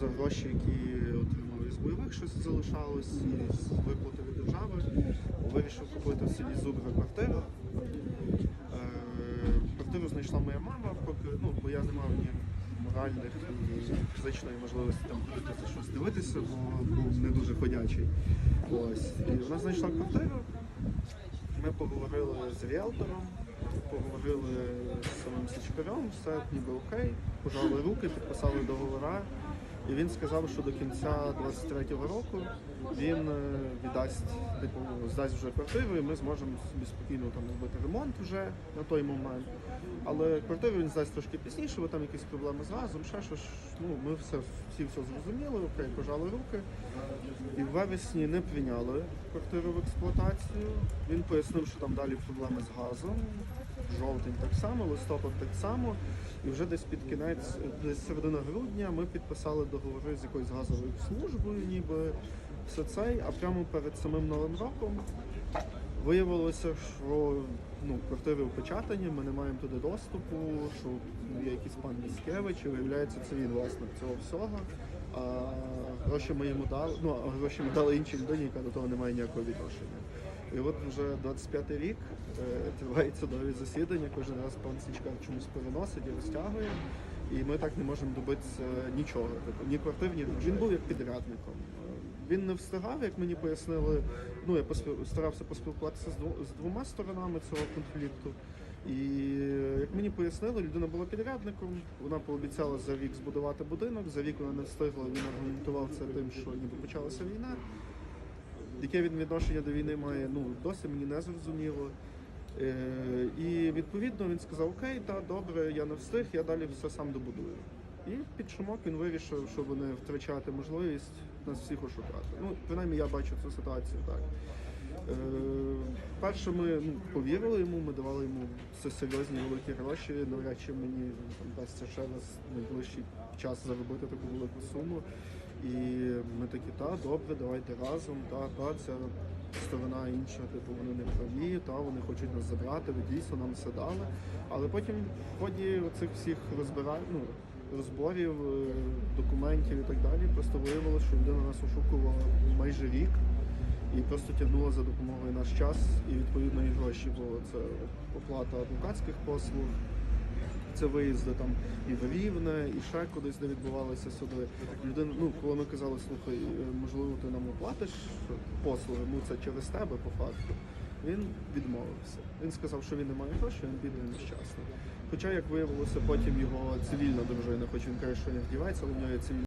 за гроші, які отримали з бойових, щось залишалось, і з виплати від держави. Вирішив купити в селі Зубра квартиру. Е, Квартиру знайшла моя мама, поки ну, бо я не мав ні моральних, ні фізичної можливості там ходити щось дивитися, бо був не дуже ходячий. Ось. І вона знайшла квартиру. Ми поговорили з ріелтором, поговорили з самим січкарем, все ніби окей, пожали руки, підписали договора. І він сказав, що до кінця 23-го року він е, віддасть, типу, здасть вже квартиру, і ми зможемо собі спокійно там робити ремонт вже на той момент. Але квартиру він здасть трошки пізніше, бо там якісь проблеми з газом, ще щось. Ну, ми все, всі все зрозуміли, окей, пожали руки. І в вересні не прийняли квартиру в експлуатацію. Він пояснив, що там далі проблеми з газом. Жовтень так само, листопад так само. І вже десь під кінець, десь середина грудня, ми підписали договори з якоюсь газовою службою, ніби все це. А прямо перед самим новим роком виявилося, що ну, квартири опечатані, ми не маємо туди доступу, що є якийсь пан Міскевич, і виявляється, це він власник цього всього. А гроші ми йому дали, ну гроші ми дали іншій людині, яка до того не має ніякого відношення. І от вже 25-й рік е, тривають судові засідання, кожен раз пан Січкар чомусь переносить і розтягує. І ми так не можемо добитися нічого. Тобто ні квартир, ні грошей. Він був як підрядником. Він не встигав, як мені пояснили. Ну я старався поспілкуватися з двома сторонами цього конфлікту. І як мені пояснили, людина була підрядником. Вона пообіцяла за рік збудувати будинок. За рік вона не встигла. Він аргументував це тим, що ніби почалася війна. Яке він відношення до війни має, ну досі мені не зрозуміло. Е, і відповідно він сказав: Окей, та добре, я не встиг, я далі все сам добудую. І під шумок він вирішив, щоб не втрачати можливість нас всіх ошукати. Ну, принаймні я бачу цю ситуацію так. Е, перше, ми ну, повірили йому, ми давали йому це серйозні великі гроші. Навряд чи мені там вдасться ще раз найближчий час заробити таку велику суму. І ми такі, та добре, давайте разом, та, та, ця сторона інша, типу, вони не праві, та вони хочуть нас забрати, ви дійсно нам все дали. Але потім в ході оцих всіх розбирань, ну, розборів, е, документів і так далі, просто виявилося, що людина нас ошукувала майже рік і просто тягнула за допомогою наш час і відповідно і гроші, бо це оплата адвокатських послуг. Це виїзди там і в Рівне, і ще кудись, де відбувалися суди. Людина, ну коли ми казали, слухай, е, можливо, ти нам оплатиш послуги, ну це через тебе по факту. Він відмовився. Він сказав, що він не має грошей, він бідний нещасний. Хоча, як виявилося, потім його цивільна дружина, хоч він каже, що не вдівається, але в нього є цивільна.